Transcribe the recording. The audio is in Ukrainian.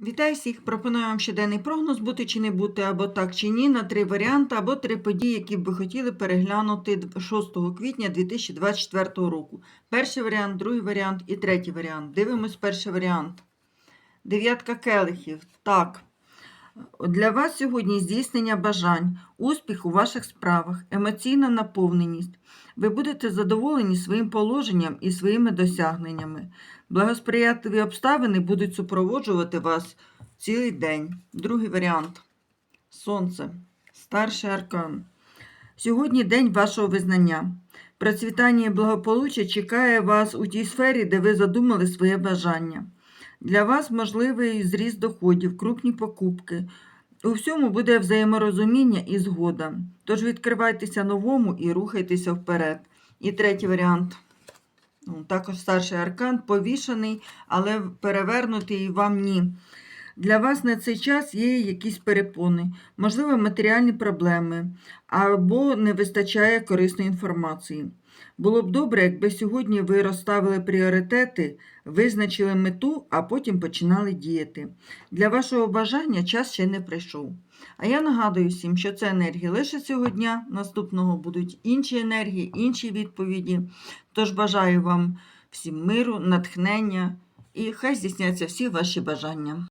Вітаю всіх! Пропоную вам щоденний прогноз бути чи не бути, або так чи ні, на три варіанти, або три події, які б ви хотіли переглянути 6 квітня 2024 року. Перший варіант, другий варіант і третій варіант. Дивимось перший варіант. Дев'ятка келихів. Так. Для вас сьогодні здійснення бажань, успіх у ваших справах, емоційна наповненість. Ви будете задоволені своїм положенням і своїми досягненнями. Благосприятливі обставини будуть супроводжувати вас цілий день. Другий варіант. Сонце. Старший аркан. Сьогодні день вашого визнання. Процвітання і благополуччя чекає вас у тій сфері, де ви задумали своє бажання. Для вас можливий зріст доходів, крупні покупки. У всьому буде взаєморозуміння і згода. Тож відкривайтеся новому і рухайтеся вперед. І третій варіант. Ну, Також старший аркан повішений, але перевернутий вам ні. Для вас на цей час є якісь перепони, можливо, матеріальні проблеми або не вистачає корисної інформації. Було б добре, якби сьогодні ви розставили пріоритети, визначили мету, а потім починали діяти. Для вашого бажання час ще не прийшов. А я нагадую всім, що це енергії лише цього дня, наступного будуть інші енергії, інші відповіді. Тож бажаю вам всім миру, натхнення і хай здійсняться всі ваші бажання.